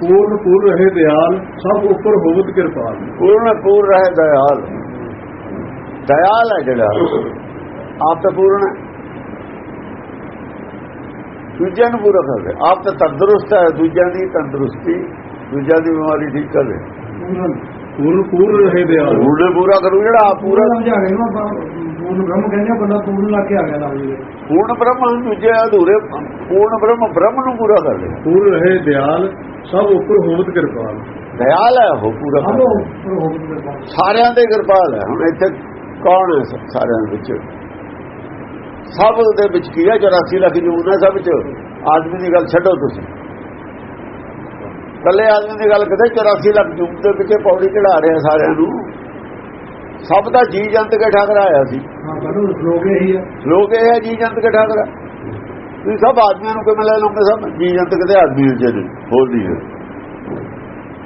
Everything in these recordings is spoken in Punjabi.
ਪੂਰਨ ਪੂਰ ਰਹੇ ਦਿਆਲ ਸਭ ਉੱਪਰ ਹੋਵਤ ਕਿਰਪਾਲ। ਪੂਰਨ ਪੂਰ ਰਹੇ ਦਇਆਲ ਦਇਆਲ ਹੈ ਜਿਹੜਾ। ਆਪ ਤਾਂ ਪੂਰਨ ਦੂਜਿਆਂ ਨੂੰ ਪੂਰਾ ਕਰਦੇ ਆਪ ਤਾਂ ਤੰਦਰੁਸਤ ਹੈ ਦੂਜਿਆਂ ਦੀ ਤੰਦਰੁਸਤੀ ਦੂਜਿਆਂ ਦੀ ਬਿਮਾਰੀ ਠੀਕ ਕਰੇ ਪੂਰਨ ਪੂਰ ਰਹੇ ਦਿਆਲ ਉਹਨੇ ਪੂਰਾ ਕਰੂ ਜਿਹੜਾ ਆਪ ਪੂਰਾ ਪੂਰਾ ਸਮਝਾ ਗਏ ਨੂੰ ਆਪਾਂ ਪੂਰਨ ਬ੍ਰਹਮ ਕਹਿੰਦੇ ਆ, ਬੰਦਾ ਪੂਰਨ ਲਾ ਕੇ ਆ ਗਿਆ ਜੀ ਪੂਰਨ ਬ੍ਰਹਮ ਨੂੰ ਦੂਜੇ ਅਧੂਰੇ ਪੂਰਨ ਬ੍ਰਹਮ ਬ੍ਰਹਮ ਨੂੰ ਪੂਰਾ ਕਰ ਦੇ ਪੂਰ ਰਹੇ ਦਿਆਲ ਸਭ ਉੱਪਰ ਹੋਵਤ ਕਿਰਪਾਲ। ਦਇਆਲ ਹੈ ਉਹ ਪੂਰਾ। ਸਾਰਿਆਂ ਦੇ ਕਿਰਪਾਲ ਹੈ। ਹੁਣ ਇੱਥੇ ਕੌਣ ਹੈ ਸਾਰਿਆਂ ਦੇ ਵਿੱਚ? ਸਭ ਦੇ ਵਿੱਚ ਕੀ ਹੈ? 84 ਲੱਖ ਜੂਨ ਹੈ ਸਭ ਵਿੱਚ। ਆਦਮੀ ਦੀ ਗੱਲ ਛੱਡੋ ਤੁਸੀਂ। ਕੱਲੇ ਆਦਮੀ ਦੀ ਗੱਲ ਕਿਤੇ 84 ਲੱਖ ਜੂਨ ਦੇ ਵਿੱਚ ਪੌੜੀ ਚੜਾ ਰਿਹਾ ਸਾਰਿਆਂ ਨੂੰ। ਸਭ ਦਾ ਜੀ ਜੰਤ ਕੇ ਠਾਕਰਾ ਆਇਆ ਸੀ। ਲੋਕ ਇਹੀ ਆ। ਲੋਕ ਇਹ ਹੈ ਜੀ ਜੰਤ ਕੇ ਠਾਕਰਾ। ਤੁਸੀਂ ਸਭ ਆਦਮੀਆਂ ਨੂੰ ਕਿਵੇਂ ਲੈ ਲਓਗੇ ਸਭ? ਜੀ ਜੰਤ ਕਿਤੇ ਆਦਮੀ ਹੋਰ ਨਹੀਂ ਹੈ।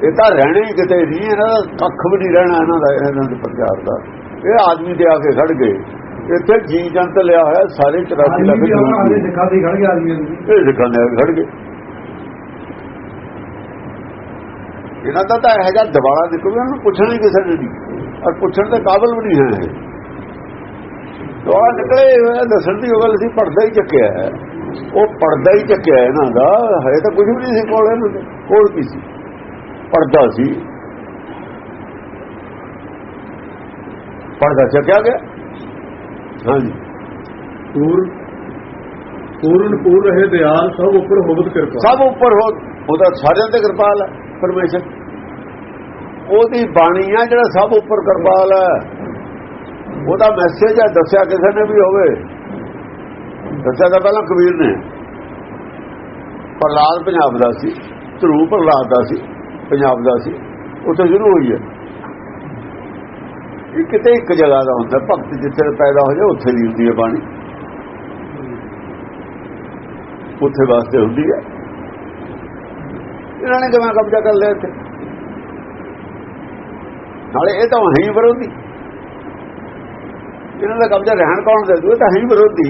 ਇਹ ਤਾਂ ਰਹਿਣੇ ਹੀ ਕਿਤੇ ਨਹੀਂ ਇਹਨਾਂ ਦਾ ਕੱਖ ਵੀ ਨਹੀਂ ਰਹਿਣਾ ਇਹਨਾਂ ਦਾ ਇਹਨਾਂ ਦੇ ਪ੍ਰਚਾਰ ਦਾ। ਇਹ ਆਦਮੀ ਤੇ ਆ ਕੇ ਖੜ ਗਏ। ਇੱਥੇ ਜੀ ਜੰਤ ਲਿਆ ਹੋਇਆ ਸਾਰੇ 84 ਲੱਖ ਆਦਮੀ ਵੀ ਆਉਣਾ ਆਲੇ ਜੂਨ ਦਿਖਾ ਦੇ ਖੜ ਗਿਆ ਆਦਮੀ ਨੂੰ। ਇਹ ਸਿੱਖਾਂ ਦੇ ਆ ਕੇ ਖੜ ਗਏ। ਇਹਨਾਂ ਦਾ ਤਾਂ ਜਿਹਾ ਦਬਾਲਾ ਨਿਕਲ ਗਿਆ ਉਹਨੂੰ ਪੁੱਛਣ ਹੀ ਕਿਸੇ ਨੇ ਨਹੀਂ। ਔਰ ਪੁੱਛਣ ਦੇ ਕਾਬਲ ਵੀ ਨਹੀਂ ਹੈ ਇਹ। ਦਬਾਲਾ ਨਿਕਲੇ ਹੋਇਆ ਦੱਸਣ ਦੀ ਉਹ ਗੱਲ ਸੀ ਪਰਦਾ ਹੀ ਚੱਕਿਆ ਹੈ। ਉਹ ਪਰਦਾ ਹੀ ਚੱਕਿਆ ਇਹਨਾਂ ਦਾ ਹਰੇ ਤਾਂ ਕੁਝ ਵੀ ਨਹੀਂ ਸੀ ਕੋਲ ਇਹਨਾਂ ਦੇ ਕੋਲ ਕੀ ਸੀ? ਪਰਦਾ ਸੀ। ਪਰਦਾ ਚੱਕਿਆ ਗਿਆ। ਹਾਂਜੀ। ਪੂਰ ਪੂਰਨ ਪੂਰ ਰਹੇ ਦਿਆਲ ਸਭ ਉੱਪਰ ਹੋਵਤ ਕਿਰਪਾਲ ਸਭ ਉੱਪਰ ਹੋ ਉਹਦਾ ਸਾਰਿਆਂ ਤੇ ਕਿਰਪਾਲ ਹੈ। ਪਰਮੇਸ਼ਰ। ਉਹਦੀ ਬਾਣੀ ਆ ਜਿਹੜਾ ਸਭ ਉੱਪਰ ਕਿਰਪਾਲ ਹੈ। ਉਹਦਾ ਮੈਸੇਜ ਹੈ, ਦੱਸਿਆ ਕਿਸੇ ਨੇ ਵੀ ਹੋਵੇ। ਦੱਸਿਆ ਤਾਂ ਪਹਿਲਾਂ ਕਬੀਰ ਨੇ। ਪ੍ਰਲਾਦ ਪੰਜਾਬ ਦਾ ਸੀ, ਧਰੂ ਪ੍ਰਲਾਦ ਦਾ ਸੀ, ਪੰਜਾਬ ਦਾ ਸੀ। ਉੱਥੇ ਸ਼ੁਰੂ ਹੋਈ ਹੈ। ਇਹ ਕਿਤੇ ਇੱਕ ਜਗ੍ਹਾ ਦਾ ਹੁੰਦਾ, ਭਗਤ ਜਿੱਥੇ ਪੈਦਾ ਹੋ ਜਾਏ, ਉੱਥੇ ਦੀ ਹੁੰਦੀ ਹੈ ਬਾਣੀ। ਉੱਥੇ ਵਾਸਤੇ ਹੁੰਦੀ ਹੈ। ਇਹਨਾਂ ਨੇ ਕਿਵੇਂ ਕਬਜ਼ਾ ਕਰ ਲਿਆ ਇੱਥੇ। ਨਾਲੇ ਇਹ ਤਾਂ ਹੈ ਵਿਰੋਧੀ। ਇਹਨਾਂ ਦਾ ਕਬਜ਼ਾ ਰਹਿਣ ਕੌਣ ਦੇ ਦੂ ਇਹ ਤਾਂ ਹੈ ਵਿਰੋਧੀ।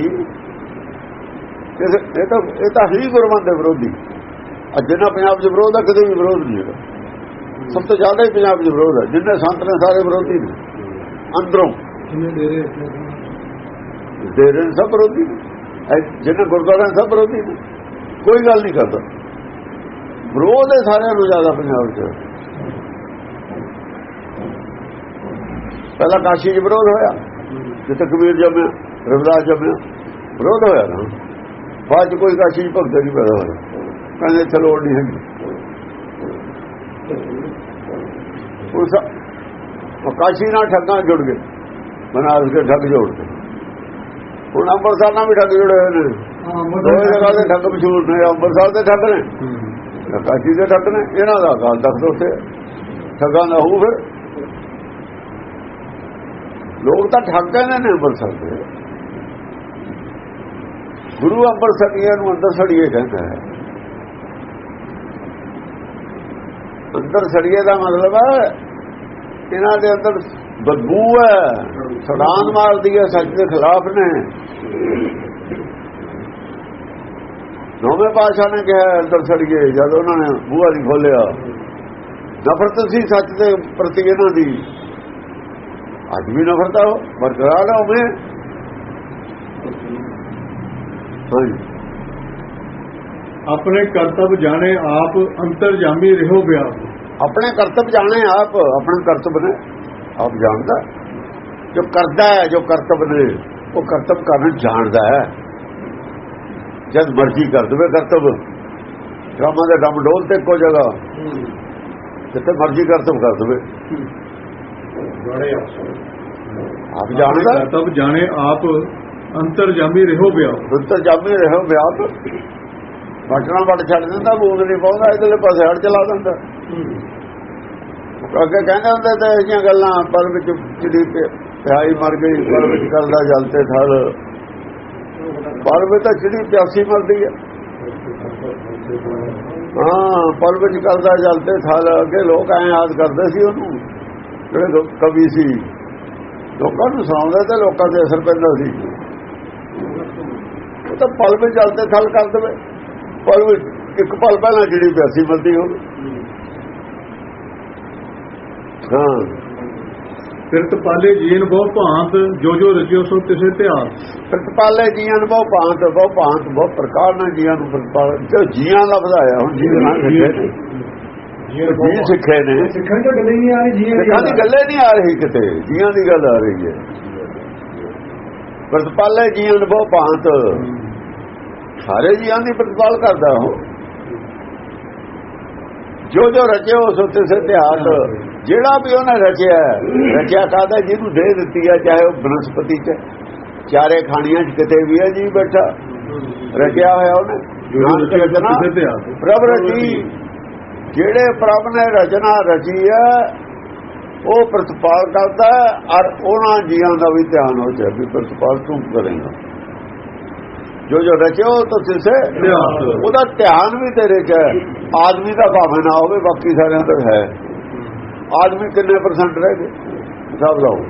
ਇਹ ਤਾਂ ਇਹ ਤਾਂ ਹੈ ਗੁਰਮਤਿ ਦੇ ਵਿਰੋਧੀ। ਅੱਜ ਜਿਹੜਾ ਪੰਜਾਬ 'ਚ ਵਿਰੋਧ ਹੈ ਕਦੇ ਵੀ ਵਿਰੋਧ ਨਹੀਂ ਹੈਗਾ। ਸਭ ਤੋਂ ਜ਼ਿਆਦਾ ਹੀ ਪੰਜਾਬ 'ਚ ਵਿਰੋਧ ਹੈ ਜਿੰਨੇ ਸੰਤ ਨੇ ਸਾਰੇ ਵਿਰੋਧੀ ਨੇ। ਅੰਦਰੋਂ। ਡੇਰੇ ਸਭ ਵਿਰੋਧੀ ਨੇ। ਜਿਹਨੇ ਗੁਰਦੁਆਰਾ ਸਭ ਵਿਰੋਧੀ ਨੇ। ਕੋਈ ਗੱਲ ਨਹੀਂ ਕਰਦਾ। ਵਿਰੋਧ ਹੈ ਸਾਰਿਆਂ ਨੂੰ ਜ਼ਿਆਦਾ ਪੰਜਾਬ 'ਚ। ਪਹਿਲਾਂ ਕਾਸ਼ੀ 'ਚ ਵਿਰੋਧ ਹੋਇਆ ਜਿੱਥੇ ਕਬੀਰ ਜੰਮਿਆ ਰਵਿਦਾਸ ਜੰਮਿਆ ਵਿਰੋਧ ਹੋਇਆ ਨਾ। ਬਾਅਦ 'ਚ ਕੋਈ ਕਾਸ਼ੀ 'ਚ ਭਗਤ ਨਹੀਂ ਪੈਦਾ ਹੋਇਆ। ਕਹਿੰਦੇ ਇੱਥੇ ਲੋੜ ਨਹੀਂ ਹੈਗੀ। ਉਸ ਕਾਸ਼ੀ ਨਾਲ ਠੱਗਾਂ ਜੁੜ ਗਏ। ਬਨਾਰਸ ਦੇ ਠੱਗ ਜੋੜ ਕੇ ਹੁਣ ਅੰਮ੍ਰਿਤਸਰ ਨਾਲ ਵੀ ਠੱਗ ਜੁੜੇ ਹੋਏ ਨੇ। ਹਾਂ ਦੋ ਜਗ੍ਹਾ ਦੇ ਠੱਗ ਮਸ਼ਹੂਰ ਨੇ ਅੰਮ੍ਰਿਤਸਰ ਦੇ ਠੱਗ ਨੇ। ਕਾਸ਼ੀ ਦੇ ਠੱਗ ਨੇ ਇਹਨਾਂ ਦਾ ਅਕਾਲ ਤਖਤ ਉੱਥੇ। ਠੱਗਾਂ ਦਾ ਹੋਊ ਫਿਰ। ਲੋਕ ਤਾਂ ਠੱਗ ਕਹਿੰਦੇ ਨੇ ਅੰਮ੍ਰਿਤਸਰ ਦੇ। ਗੁਰੂ ਅੰਮ੍ਰਿਤਸਰੀਆਂ ਨੂੰ ਅੰਦਰ ਸੜੀਏ ਕਹਿੰਦਾ ਹੈ। ਅੰਦਰ ਸੜੀਏ ਦਾ ਮਤਲਬ ਹੈ, ਇਹਨਾਂ ਦੇ ਅੰਦਰ ਬਦਬੂ ਹੈ। ਸੜਾਨ ਮਾਰਦੀ ਹੈ, ਸੱਚ ਦੇ ਖਿਲਾਫ ਨੇ। ਨੌਵੇਂ ਪਾਸ਼ਾ ਨੇ ਕਿਹਾ ਅੰਦਰ ਸੜੀਏ ਜਦ ਉਹਨਾਂ ਨੇ ਬੂਹਾ ਨਹੀਂ ਖੋਲਿਆ ਨਫ਼ਰਤ ਸੀ ਸੱਚ ਦੇ ਪ੍ਰਤੀ ਇਹਨਾਂ ਦੀ। ਅੱਜ ਵੀ ਨਫ਼ਰਤ ਆ ਬਰਕਰਾਰ ਹੈ ਉਵੇਂ। ਹਾਂਜੀ। ਆਪਣੇ ਕਰਤੱਵ ਜਾਣੇ ਆਪ ਅੰਤਰਜਾਮੀ ਰਹੋ ਵਿਆਪ। ਆਪਣੇ ਕਰਤੱਵ ਜਾਣੇ ਆਪ ਆਪਣੇ ਕਰਤੱਵ ਨੇ। ਆਪ ਜਾਣਦਾ। ਜੋ ਕਰਦਾ ਹੈ ਜੋ ਕਰਤੱਵ ਨੇ ਉਹ ਕਰਤੱਵ ਕਰਨ ਜਾਣਦਾ ਹੈ। ਜਦ ਮਰਜ਼ੀ ਕਰ ਦਵੇ ਕਰਤੱਵ। ਡਰਾਮਾ ਦੇ ਡਮ ਡੋਲ ਤੇ ਇੱਕੋ ਜਗ੍ਹਾ। ਜਿੱਥੇ ਮਰਜ਼ੀ ਕਰਤੱਵ ਕਰ ਦਵੇ। ਆਪ। ਜਾਣਦਾ? ਕਰਤੱਵ ਜਾਣੇ ਆਪ ਅੰਤਰਜਾਮੀ ਰਹੋ ਵਿਆਪ ਉੱਤਰ ਜਾਮੇ ਰਹੋ ਵਿਆਪ ਬਟਣਾ ਵੱਟ ਛੱਡ ਦਿੰਦਾ ਬੂੰਦ ਨਹੀਂ ਪਾਉਂਦਾ ਇਧਰਲੇ ਪਾਸੇ ਹੜ ਚਲਾ ਦਿੰਦਾ। ਅੱਗੇ ਕਹਿੰਦੇ ਹੁੰਦੇ ਤੇ ਇਹ ਜਿਹੀਆਂ ਗੱਲਾਂ ਪਰ ਵਿੱਚ ਚਿੜੀ ਤੇ ਪਿਆਈ ਮਰ ਗਈ ਪਰ ਵਿੱਚ ਕਰਦਾ ਜਲ ਤੇ ਥਲ ਪਰ ਵਿੱਚ ਤਾਂ ਚਿੜੀ ਪਿਆਸੀ ਮਰਦੀ ਹੈ। ਹਾਂ ਪਰ ਵਿੱਚ ਕਰਦਾ ਜਲ ਥਲ ਅੱਗੇ ਲੋਕ ਐ ਯਾਦ ਕਰਦੇ ਸੀ ਉਹਨੂੰ, ਜਿਹੜੇ ਕਵੀ ਸੀ। ਲੋਕਾਂ ਨੂੰ ਸੁਣਾਉਂਦੇ ਤੇ ਲੋਕਾਂ ਤੇ ਅਸਰ ਪੈਂਦਾ ਸੀ। ਉਹ ਤਾਂ ਪਲ ਵਿੱਚ ਜਲ ਥਲ ਕਰ ਦੇਵੇ। ਪਲ ਵਿੱਚ ਇੱਕ ਪਲ ਪਹਿਲਾਂ ਜਿਹੜੀ ਪਿਆਸੀ ਮਿਲਦੀ ਹੋਵੇ। ਹਾਂ। ਫਿਰਤ ਪਾਲੇ ਜੀਨ ਬਹੁ ਭਾਂਤ ਜੋ ਜੋ ਰਚਿਓ ਸੋ ਤਿਸੇ ਧਿਆਸ ਪ੍ਰਤਪਾਲੇ ਜੀਆਂ ਨੂੰ ਬਹੁ ਭਾਂਤ ਬਹੁ ਭਾਂਤ ਬਹੁ ਪ੍ਰਕਾਰ ਨਾਲ ਜੀਆਂ ਨੂੰ ਪ੍ਰਤਪਾਲ ਜੋ ਜੀਆਂ ਲਫ਼ਜ਼ ਆਇਆ ਹੁਣ ਜੀ ਨਾਲ ਨੇ। ਜੀ ਸਿੱਖੇ ਨੇ। ਸਿੱਖਣ ਤੋਂ ਗੱਲੇ ਨਹੀਂ ਆ ਰਹੀ ਜੀ ਸਿੱਖਾਂ ਦੀ ਗੱਲੇ ਨਹੀਂ ਆ ਰਹੀ ਕਿਤੇ ਜੀਆਂ ਦੀ ਗੱਲ ਆ ਰਹੀ ਹੈ। ਪ੍ਰਤਪਾਲੇ ਜੀਆਂ ਨੂੰ ਬਹੁ ਭਾਂਤ। ਸਾਰੇ ਜੀਆਂ ਦੀ ਪ੍ਰਤਪਾਲ ਕਰਦਾ ਹੋ ਜੋ ਜੋ ਰਚਿਓ ਸੋ ਤਿਸ ਇਤਿਹਾਸ ਜਿਹੜਾ ਵੀ ਉਹਨੇ ਰਚਿਆ ਰਚਿਆ ਕਾਦਾ ਜਿਹਨੂੰ ਦੇ ਦਿੱਤੀ ਹੈ ਚਾਹੇ ਉਹ ਬਨਸਪਤੀ ਚ ਚਾਰੇ ਖਾਣੀਆਂ ਚ ਕਿਤੇ ਵੀ ਹੈ ਜੀ ਬੈਠਾ। ਰਚਿਆ ਹੋਇਆ ਉਹਨੇ। ਜੋ ਜੋ ਪ੍ਰਭ ਰਚੀ। ਜਿਹੜੇ ਪ੍ਰਭ ਨੇ ਰਚਨਾ ਰਚੀ ਹੈ ਉਹ ਪ੍ਰਤਪਾਲ ਕਰਦਾ ਔਰ ਉਹਨਾਂ ਜੀਆਂ ਦਾ ਵੀ ਧਿਆਨ ਹੋ ਜਾਏ ਵੀ ਪ੍ਰਤਪਾਲ ਤੂੰ ਕਰੇਗਾ। ਜੋ ਜੋ ਰਚਿਓ ਤਾਂ ਤਿਸੇ ਧਿਆਸ ਉਹਦਾ ਧਿਆਨ ਵੀ ਤੇਰੇ 'ਚ ਆਦਮੀ ਦਾ ਭਾਵੇਂ ਨਾ ਹੋਵੇ ਬਾਕੀ ਸਾਰਿਆਂ ਦਾ ਹੈ। ਆਦਮੀ ਕਿੰਨੇ ਪਰਸੈਂਟ ਰਹਿ ਗਏ? ਸਭ ਲਾਓ।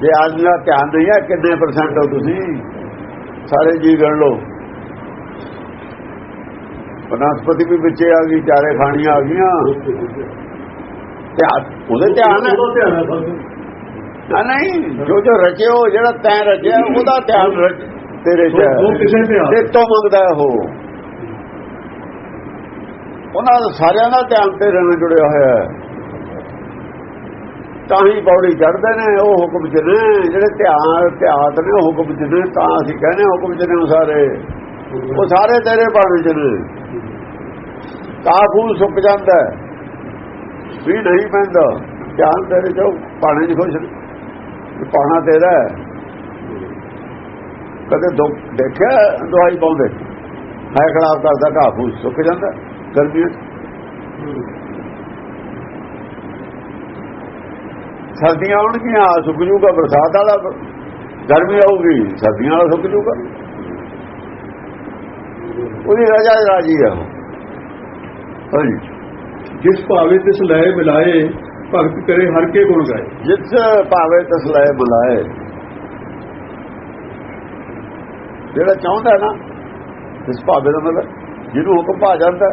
ਜੇ ਆਦਮੀ ਦਾ ਧਿਆਨ ਨਹੀਂ ਹੈ ਕਿੰਨੇ ਪਰਸੈਂਟ ਹੋ ਤੁਸੀਂ? ਸਾਰੇ ਜੀ ਗਣ ਲਓ। ਬਨਸਪਤੀ ਵੀ ਵਿੱਚੇ ਆ ਗਈ ਚਾਰੇ ਖਾਣੀਆਂ ਆ ਗਈਆਂ। ਧਿਆਨ ਉਹਦੇ ਧਿਆਨ ਹੈ ਨਹੀਂ ਜੋ ਜੋ ਰਚਿਓ ਜਿਹੜਾ ਤੈਂ ਰਚਿਆ ਉਹਦਾ ਧਿਆਨ ਤੇਰੇ 'ਚ ਤੇ ਤੋਂ ਮੰਗਦਾ ਹੈ ਉਹਨਾਂ ਦਾ ਸਾਰਿਆਂ ਦਾ ਧਿਆਨ ਤੇਰੇ ਨਾਲ ਜੁੜਿਆ ਹੋਇਆ ਹੈ। ਤਾਂ ਹੀ ਪੌੜੀ ਚੜਦੇ ਨੇ, ਉਹ ਹੁਕਮ ਚ ਨੇ, ਜਿਹੜੇ ਧਿਆਨ, ਧਿਆਤ ਨੇ ਉਹ ਹੁਕਮ ਚ ਨੇ, ਤਾਂ ਅਸੀਂ ਕਹਿੰਦੇ ਹਾਂ ਹੁਕਮ ਚ ਨੇ ਉਹ ਸਾਰੇ। ਉਹ ਸਾਰੇ ਤੇਰੇ ਬਾਣੇ ਚ ਨੇ। ਕਾਫੂ ਸੁੱਕ ਜਾਂਦਾ ਵੀ ਨਹੀਂ ਪੈਂਦਾ। ਧਿਆਨ ਤੇਰੇ ਚ ਪਾਣੇ ਚ ਖੁਸ਼ ਨੇ। ਪਾਣਾ ਤੇਰਾ ਕਦੇ ਦੁੱਖ ਦੇਖਿਆ ਦਵਾਈ ਪਾਉਂਦੇ। ਹੈ ਖਰਾਬ ਕਰਦਾ ਕਾਫੂ ਸੁੱਕ ਜਾਂਦਾ। ਗਰਮੀਆਂ 'ਚ। ਸਰਦੀਆਂ ਆਉਣਗੀਆਂ ਸੁੱਕ ਜੂਗਾ ਬਰਸਾਤ ਵਾਲਾ ਗਰਮੀ ਆਊਗੀ ਸਰਦੀਆਂ ਵਾਲਾ ਸੁੱਕ ਜੂਗਾ ਉਹਦੀ ਰਜਾ ਰਾਜੀ ਆ ਉਹ। ਹਾਂਜੀ ਜਿਸ ਭਾਵੇ ਤਿਸ ਲੈ ਮਿਲਾਏ ਭਗਤ ਕਰੇ ਹਰ ਕੇ ਗੁਣ ਗਾਏ ਜਿਸ ਭਾਵੇਂ ਤਸਲਾਏ ਬੁਲਾਏ ਜਿਹੜਾ ਚਾਹੁੰਦਾ ਨਾ ਇਸ ਭਾਵੇਂ ਦਾ ਮਤਲਬ ਜਿਹਨੂੰ ਹੁਕਮ ਭਾ ਜਾਂਦਾ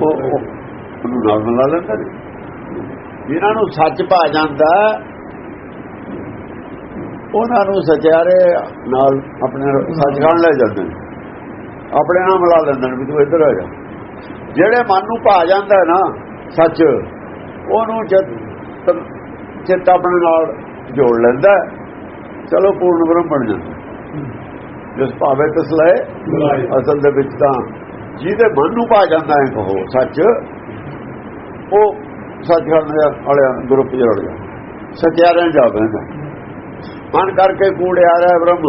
ਉਹ ਉਹ- ਉਹਨੂੰ ਨਾਲ ਮਿਲਾ ਲੈਂਦਾ ਨੇ ਜਿਨ੍ਹਾਂ ਨੂੰ ਸੱਚ ਭਾ ਜਾਂਦਾ ਉਹਨਾਂ ਨੂੰ ਸਚਿਆਰੇ ਨਾਲ ਆਪਣੇ ਸੱਚਖੰਡ ਲੈ ਜਾਂਦੇ ਨੇ। ਆਪਣੇ ਨਾਲ ਮਿਲਾ ਲੈਂਦੇ ਨੇ ਵੀ ਤੂੰ ਇੱਧਰ ਆ ਜਾ। ਜਿਹੜੇ ਮਨ ਨੂੰ ਭਾ ਜਾਂਦਾ ਨਾ ਸੱਚ ਉਹਨੂੰ ਚਿੱਤ ਚਿੱਤ ਆਪਣੇ ਨਾਲ ਜੋੜ ਲੈਂਦਾ ਹੈ। ਚਲੋ ਪੂਰਨ ਬ੍ਰਹਮ ਬਣ ਜਾਂਦਾ ਜਿਸ ਭਾਵੇਂ ਤਸਲੇ ਮਿਲਾਏ ਅਸਲ ਦੇ ਵਿੱਚ ਤਾਂ ਜਿਹਦੇ ਮਨ ਨੂੰ ਭਾ ਜਾਂਦਾ ਹੈ, ਉਹ ਸੱਚ, ਉਹ ਸੱਚਖੰਡ ਦੇ ਵਾਲਿਆਂ ਗਰੁੱਪ ਜੁੜ ਗਿਆ ਸਚਿਆਰਿਆਂ ਜਾ ਬੈਂਦਾ ਮਨ ਕਰਕੇ ਕੂੜਿਆ ਰਿਹਾ ਬ੍ਰਹਮ।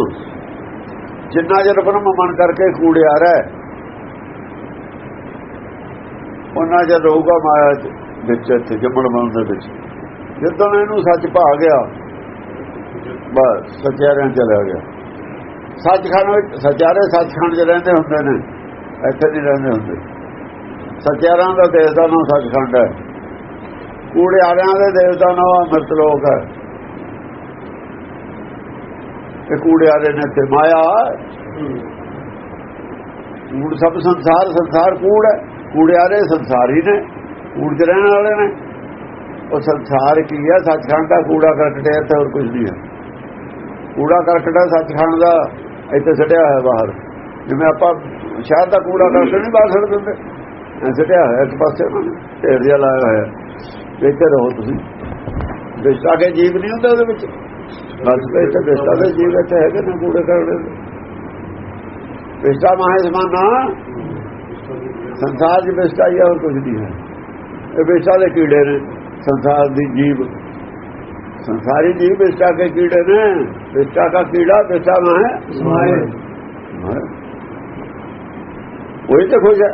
ਜਿੰਨਾ ਜਰ ਬ੍ਰਹਮ ਮਨ ਕਰਕੇ ਕੂੜਿਆ ਰਿਹਾ ਉਹਨਾਂ ਜਰ ਰਹੂਗਾ ਮਾਇਆ ਵਿੱਚ, ਇੱਥੇ, ਜੰਮਣ ਮਨ ਦੇ ਵਿੱਚ। ਜਦੋਂ ਇਹਨੂੰ ਸੱਚ ਭਾ ਗਿਆ, ਬਸ ਸਚਿਆਰਿਆਂ ਚਲਾ ਗਿਆ। ਸੱਚਖੰਡ ਵਿੱਚ ਸਚਿਆਰੇ ਸੱਚਖੰਡ 'ਚ ਰਹਿੰਦੇ ਹੁੰਦੇ ਨੇ। ਇੱਥੇ ਨਹੀਂ ਰਹਿੰਦੇ ਹੁੰਦੇ। ਸੱਚਿਆਰਾਂ ਦਾ ਦੇਸ਼ ਦਾ ਨਾਮ ਸੱਚਖੰਡ ਹੈ। ਕੂੜਿਆਰਿਆਂ ਦੇ ਦੇਸ਼ ਦਾ ਨਾਮ ਅੰਮ੍ਰਿਤ ਲੋਕ ਹੈ। ਤੇ ਕੂੜਿਆਰੇ ਨੇ ਤੇ ਮਾਇਆ ਕੂੜ ਸਭ ਸੰਸਾਰ ਸੰਸਾਰ ਕੂੜ ਹੈ। ਕੂੜਿਆਰੇ ਸੰਸਾਰੀ ਨੇ, ਕੂੜ 'ਚ ਰਹਿਣ ਵਾਲੇ ਨੇ। ਉਹ ਸੰਸਾਰ ਕੀ ਹੈ? ਸੱਚਖੰਡ ਦਾ ਕੂੜਾ ਕਰਕਟ ਹੈ ਤੇ ਹੋਰ ਕੁਝ ਨਹੀਂ ਹੈ। ਕੂੜਾ ਕਰਕਟ ਹੈ, ਸੱਚਖੰਡ ਦਾ ਇੱਥੇ ਛੱਡਿਆ ਹੋਇਆ ਬਾਹਰ। ਜਿਵੇਂ ਆਪਾਂ ਸ਼ਾਹ ਤਾਂ ਕੂੜਾ ਕਰਕੇ ਨਹੀਂ ਬਾਹਰ ਛੱਡ ਦਿੰਦੇ। ਸਿੱਟਿਆ ਹੋਇਆ ਇੱਕ ਪਾਸੇ ਢੇਰ ਜਿਹਾ ਲਾਇਆ ਹੋਇਆ। ਇੱਥੇ ਰਹੋ ਤੁਸੀਂ। ਦਿਸ਼ਟਾ ਕੇ ਜੀਵ ਨਹੀਂ ਹੁੰਦਾ ਉਹਦੇ ਵਿੱਚ। ਬਸ ਇੱਥੇ ਦਿਸ਼ਟਾ ਦੇ ਜੀਵ ਇੱਥੇ ਹੈਗੇ ਨਾ ਕੂੜੇ ਕਰਦੇ ਦਿਸ਼ਟਾ ਮਾਹੇ ਜ਼ਮਾਨਾ ਸੰਸਾਰ ਦੀ ਦਿਸ਼ਟਾ ਹੀ ਹੋਰ ਕੁਝ ਨਹੀਂ ਹੈ। ਇਹ ਬੇਸਾ ਦੇ ਕੀੜੇ ਨੇ ਸੰਸਾਰ ਦੀ ਜੀਵ। ਸੰਸਾਰੀ ਜੀਵ ਦਿਸ਼ਟਾ ਕੇ ਕੀੜੇ ਨੇ। ਦਿਸ਼ਟਾ ਦਾ ਕੀੜਾ ਬੇਸਾ ਮਾਹੇ ਸਮਾਏ। ਉਹੀ ਤਾਂ ਖੁਸ਼ ਹੈ।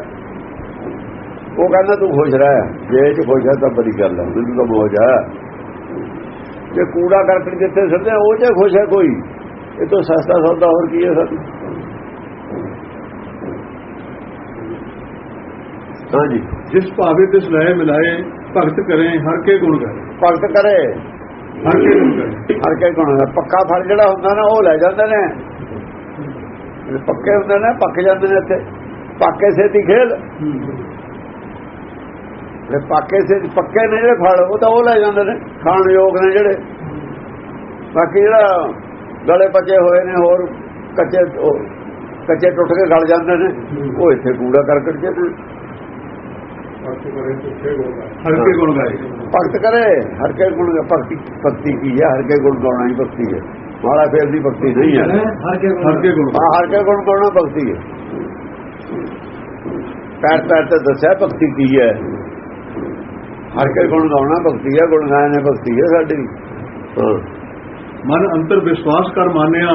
ਉਹ ਕਹਿੰਦਾ ਤੂੰ ਖੁਸ਼ ਰਹਿ। ਜੇ ਇਹ ਚ ਖੁਸ਼ ਹੈ ਤਾਂ ਬੜੀ ਗੱਲ ਹੈ। ਤੂੰ ਤਾਂ ਮੋਜ ਹੈ। ਜੇ ਕੂੜਾ ਕਰਕਟ ਜਿੱਥੇ ਸਿੱਧੇ ਉਹ ਚ ਖੁਸ਼ ਹੈ ਕੋਈ? ਇਹ ਤੋਂ ਸਸਤਾ ਸੌਦਾ ਹੋਰ ਕੀ ਹੈ ਸਾਡੀ ਹਾਂਜੀ ਜਿਸ ਭਾਵੇ ਤੇ ਲੈ ਮਿਲਾਏ ਭਗਤ ਕਰੇ ਹਰ ਕੇ ਗੁਣ ਕਰੇ ਭਗਤ ਕਰੇ। ਹਰ ਕੇ ਗੁਣ ਕਰੇ ਹਰ ਕੇ ਗੁਣ ਦਾ ਪੱਕਾ ਫਲ ਜਿਹੜਾ ਹੁੰਦਾ ਨਾ ਉਹ ਲੈ ਜਾਂਦੇ ਨੇ। ਪੱਕੇ ਹੁੰਦੇ ਨੇ ਪੱਕ ਜਾਂਦੇ ਨੇ ਇੱਥੇ। ਪਾਕੇ ਸੇਤੀ ਖੇਲ। ਜਿਹੜੇ ਪਾਕੇ ਸੇ ਪੱਕੇ ਨੇ ਜਿਹੜੇ ਫਲ ਉਹ ਤਾਂ ਉਹ ਲੈ ਜਾਂਦੇ ਨੇ ਖਾਣ ਯੋਗ ਨੇ ਜਿਹੜੇ। ਬਾਕੀ ਜਿਹੜਾ ਗਲੇ ਪਚੇ ਹੋਏ ਨੇ ਹੋਰ ਕੱਚੇ ਕੱਚੇ ਟੁੱਟ ਕੇ ਗਲ ਜਾਂਦੇ ਨੇ ਉਹ ਇੱਥੇ ਕੂੜਾ ਨੇ। ਹਲਕੇ ਗੁਣ ਗਾਏ। ਭਗਤ ਕਰੇ ਹਰ ਕੇ ਗੁਣ ਭਗਤੀ ਭਗਤੀ ਕੀ ਹੈ? ਹਰ ਕੇ ਗੁਣ ਗਾਉਣਾ ਹੀ ਭਗਤੀ ਹੈ। ਮਾੜਾ ਫੇਰ ਦੀ ਭਗਤੀ ਨਹੀਂ ਹੈ। ਹਰ ਕੇ ਹਲਕੇ ਗੁਣ ਹਾਂ ਹਰ ਕੇ ਗੁਣ ਗਾਉਣਾ ਭਗਤੀ ਹੈ। ਪੈਰ ਪੈਰ ਤੇ ਦੱਸਿਆ ਭਗਤੀ ਕੀ ਹੈ। ਹਰ ਕੇ ਗੁਣ ਗਾਉਣਾ ਭਗਤੀ ਹੈ ਗੁਣ ਗਾਇਨੇ ਭਗਤੀ ਹੈ ਸਾਡੀ। ਹਾਂ। ਮਨ ਅੰਤਰ ਵਿਸ਼ਵਾਸ ਕਰ ਮਾਨਿਆ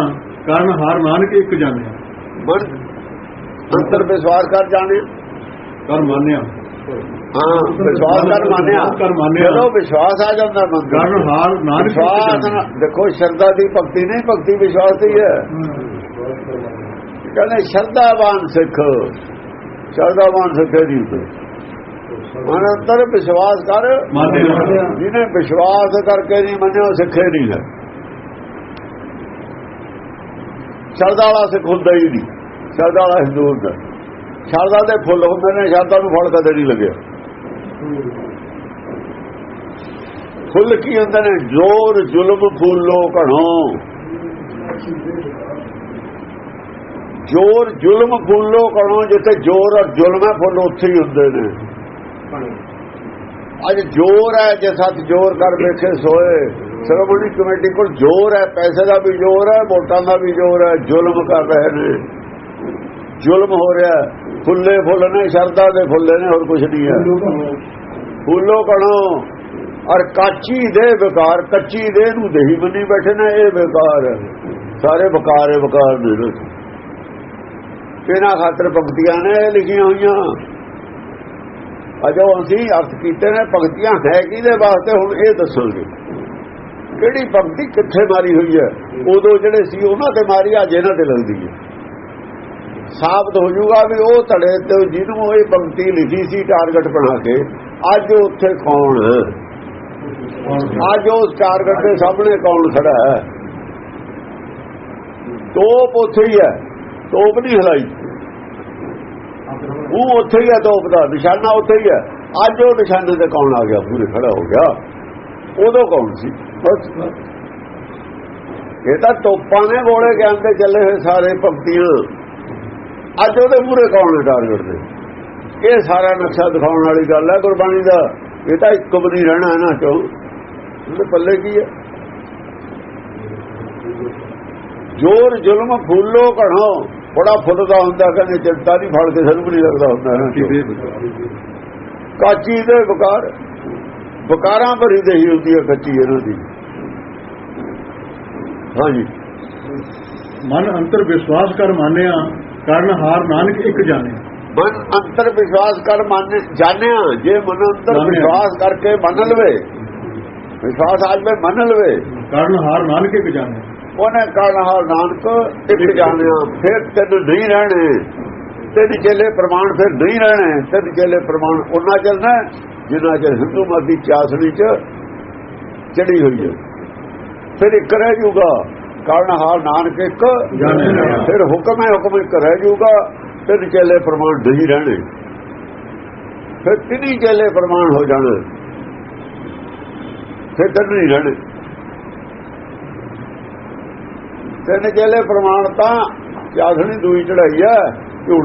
ਕਾਰਨ ਹਾਰ ਨਾਨਕ ਇੱਕ ਜਾਣਿਆ। ਮਨ ਅੰਤਰ ਵਿਸ਼ਵਾਸ ਕਰ ਜਾਣੇ ਕਰ ਮਾਨਿਆ। ਹਾਂ ਵਿਸ਼ਵਾਸ ਕਰ ਮੰਨਿਆ। ਕਰ ਮੰਨਿਆ। ਜਦੋਂ ਵਿਸ਼ਵਾਸ ਆ ਜਾਂਦਾ ਮਨ ਕਾਰਨ ਹਾਰ ਨਾਨਕ ਵਿਸ਼ਵਾਸ ਜਾਣਿਆ। ਦੇਖੋ ਸ਼ਰਧਾ ਦੀ ਭਗਤੀ ਨਹੀਂ ਭਗਤੀ ਵਿਸ਼ਵਾਸ ਦੀ ਹੈ। ਕਹਿੰਦੇ ਸ਼ਰਧਾਵਾਨ ਸਿੱਖ ਸ਼ਰਧਾਵਾਨ ਸਿੱਖ ਦੀ ਮਨ ਅੰਦਰ ਵਿਸ਼ਵਾਸ ਕਰ। ਜਿਹਨੇ ਵਿਸ਼ਵਾਸ ਕਰਕੇ ਨਹੀਂ ਮੰਨਿਆ ਸਿੱਖੇ ਨਹੀਂ ਹੈ। ਸ਼ਰਧਾ ਵਾਲਾ ਸਿੱਖ ਹੁੰਦਾ ਹੀ ਨਹੀਂ। ਸ਼ਰਧਾ ਵਾਲਾ ਹਿੰਦੂ ਹੁੰਦਾ। ਸ਼ਰਧਾ ਦੇ ਫੁੱਲ ਹੁੰਦੇ ਨੇ ਸ਼ਰਧਾ ਨੂੰ ਫਲ ਕਦੇ ਨਹੀਂ ਲੱਗਿਆ। ਫੁੱਲ ਕੀ ਹੁੰਦੇ ਨੇ? ਜੋਰ ਜ਼ੁਲਮ ਫੁੱਲੋ ਘਣੋ। ਜੋਰ ਜ਼ੁਲਮ ਫੁੱਲੋ ਘਣੋ ਜਿੱਥੇ ਜੋਰ ਔਰ ਜ਼ੁਲਮ ਹੈ ਫੁੱਲ ਉੱਥੇ ਹੀ ਹੁੰਦੇ ਨੇ। ਅੱਜ ਜੋਰ ਹੈ ਜੇ ਸੱਤ ਜੋਰ ਕਰ ਵੇਖੇ ਸੋਏ ਸਰਵਣੀ ਕਮੇਟੀ ਕੋਲ ਜੋਰ ਹੈ ਪੈਸੇ ਦਾ ਵੀ ਜੋਰ ਹੈ ਵੋਟਾਂ ਦਾ ਵੀ ਜੋਰ ਹੈ ਜ਼ੁਲਮ ਕਰ ਰਹੇ ਨੇ। ਜ਼ੁਲਮ ਹੋ ਰਿਹਾ। ਫੁੱਲੇ ਫੁੱਲ ਨੇ ਸ਼ਰਦਾ ਦੇ ਫੁੱਲੇ ਨੇ ਹੋਰ ਕੁਝ ਨਹੀਂ ਹੈ। ਫੁੱਲੋ ਕਣੋ ਔਰ ਕਾਚੀ ਦੇ ਵਿਕਾਰ ਕੱਚੀ ਦੇ ਨੂੰ ਦੇਹੀ ਬੰਨੀ ਬੈਠੇ ਨੇ ਇਹ ਵਿਕਾਰ। ਸਾਰੇ ਵਿਕਾਰ ਵਿਕਾਰ ਨੇ। ਇਹਦੇ ਇਹਨਾਂ ਖਾਤਰ ਭਗਤੀਆਂ ਨੇ ਇਹ ਲਿਖੀਆਂ ਹੋਈਆਂ। ਅਜੋ ਅਸੀਂ ਅਰਥ ਕੀਤੇ ਨੇ, ਭਗਤੀਆਂ ਹੈ ਕਿਹਦੇ ਵਾਸਤੇ? ਹੁਣ ਇਹ ਦੱਸੋਗੇ ਕਿਹੜੀ ਭਗਤੀ ਕਿੱਥੇ ਮਾਰੀ ਹੋਈ ਹੈ? ਉਦੋਂ ਜਿਹੜੇ ਸੀ, ਉਹਨਾਂ ਤੇ ਮਾਰੀ, ਅੱਜ ਇਹਨਾਂ ਤੇ ਲੱਗਦੀ ਹੈ। ਸਾਬਤ ਹੋ ਜਾਊਗਾ ਵੀ ਉਹ ਧੜੇ ਤੇ ਜਿਹਨੂੰ ਇਹ ਭਗਤੀ ਲਿਖੀ ਸੀ ਟਾਰਗੇਟ ਬਣਾ ਕੇ, ਅੱਜ ਉੱਥੇ ਕੌਣ ਹੈ? ਅੱਜ ਉਸ ਟਾਰਗੇਟ ਦੇ ਸਾਹਮਣੇ ਕੌਣ ਖੜਾ ਹੈ? ਤੋਪ ਉੱਥੇ ਹੀ ਹੈ। ਤੋਪ ਨਹੀਂ ਹਲਾਈ। ਉਹ ਉੱਥੇ ਹੀ ਹੈ ਤੋਪ ਦਾ, ਨਿਸ਼ਾਨਾ ਉੱਥੇ ਹੀ ਹੈ ਅੱਜ ਉਹ ਨਿਸ਼ਾਨੇ ਤੇ ਕੌਣ ਆ ਗਿਆ? ਪੂਰੇ ਖੜਾ ਹੋ ਗਿਆ। ਉਦੋਂ ਕੌਣ ਸੀ? ਬਸ ਇਹ ਤਾਂ ਤੋਪਾਂ ਨੇ ਗੋਲੇ ਗਿਆਨ ਤੇ ਚੱਲੇ ਹੋਏ ਸਾਰੇ ਭਗਤੀਆਂ। ਅੱਜ ਉਹਦੇ ਪੂਰੇ ਕੌਣ ਹੈ ਟਾਰਗੇਟ ਦੇ? ਇਹ ਸਾਰਾ ਨਕਸ਼ਾ ਦਿਖਾਉਣ ਵਾਲੀ ਗੱਲ ਹੈ ਗੁਰਬਾਣੀ ਦਾ। ਇਹ ਤਾਂ ਇੱਕ ਵੀ ਨਹੀਂ ਰਹਿਣਾ ਇਹਨਾਂ ਚੋਂ। ਉਹਦੇ ਪੱਲੇ ਕੀ ਹੈ ਜੋਰ, ਜ਼ੁਲਮ, ਫੁੱਲੋ ਘਣੋ ਬੜਾ ਫੁੱਲਦਾ ਹੁੰਦਾ ਕਹਿੰਦੇ ਚਿੰਤਾ ਨਹੀਂ ਫੜ ਕੇ ਸਾਨੂੰ ਨਹੀਂ ਲੱਗਦਾ ਹੁੰਦਾ ਇਹਨਾਂ ਚੋਂ। ਕਾਚੀ ਦੇ ਵਿਕਾਰ ਵਿਕਾਰਾਂ ਭਰੀ ਦੇਹੀ ਹੁੰਦੀ ਹੈ ਕੱਚੀ ਇਹਨਾਂ ਦੀ ਹਾਂਜੀ ਮਨ ਅੰਤਰ ਵਿਸ਼ਵਾਸ ਕਰ ਮਾਨਿਆ ਕਾਰਨ ਹਾਰ ਨਾਨਕ ਇੱਕ ਜਾਣਿਆ ਮਨ ਅੰਤਰ ਵਿਸ਼ਵਾਸ ਕਰ ਮੰਨ ਜਾਣਿਆ ਜੇ ਮਨ ਅੰਤਰ ਜਾਣਿਆ। ਵਿਸ਼ਵਾਸ ਕਰਕੇ ਮੰਨ ਲਵੇ ਵਿਸ਼ਵਾਸ ਆਜ ਮੈਂ ਮੰਨ ਲਵੇ ਕਾਰਨ ਹਾਰ ਨਾਨਕ ਇੱਕ ਜਾਣਿਆ ਉਹਨੇ ਕਾਰਨ ਹਾਲ ਨਾਨਕ ਇੱਕ ਜਾਣਿਆ। ਫਿਰ ਤੈਨੂੰ ਨਹੀਂ ਰਹਿਣੇ। ਤੇਰੀ ਚੇਲੇ ਪ੍ਰਮਾਣ ਫਿਰ ਨਹੀਂ ਰਹਿਣੇ। ਤੇਰੀ ਚੇਲੇ ਪ੍ਰਮਾਣ ਉਹਨਾਂ ਚੱਲਣਾ ਜਿੰਨਾ ਚਿਰ ਹਿੰਦੂ ਮਤ ਦੀ ਚਾਸਣੀ ਚ ਚੜੀ ਹੋਈ ਹੈ। ਫਿਰ ਇੱਕ ਰਹਿ ਜਾਊਗਾ। ਕਾਰਨ ਹਾਲ ਨਾਨਕ ਇੱਕ। ਫਿਰ ਹੁਕਮ ਹੈ ਹੁਕਮ ਇੱਕ ਰਹਿ ਜਾਊਗਾ। ਤੇਰੀ ਚੇਲੇ ਪ੍ਰਮਾਣ ਨਹੀਂ ਰਹਿਣੇ। ਫਿਰ ਤਿੰਨੀ ਚੇਲੇ ਪ੍ਰਮਾਣ ਹੋ ਜਾਣ। ਫਿਰ ਤੈਨੂੰ ਨਹੀਂ ਰਹਿਣੇ। ਤਿੰਨ ਚੇਲੇ ਪ੍ਰਮਾਣ ਤਾਂ ਚਾਸਣੀ ਦੂਈ ਚੜਾਈ ਹੈ ਝੂੜ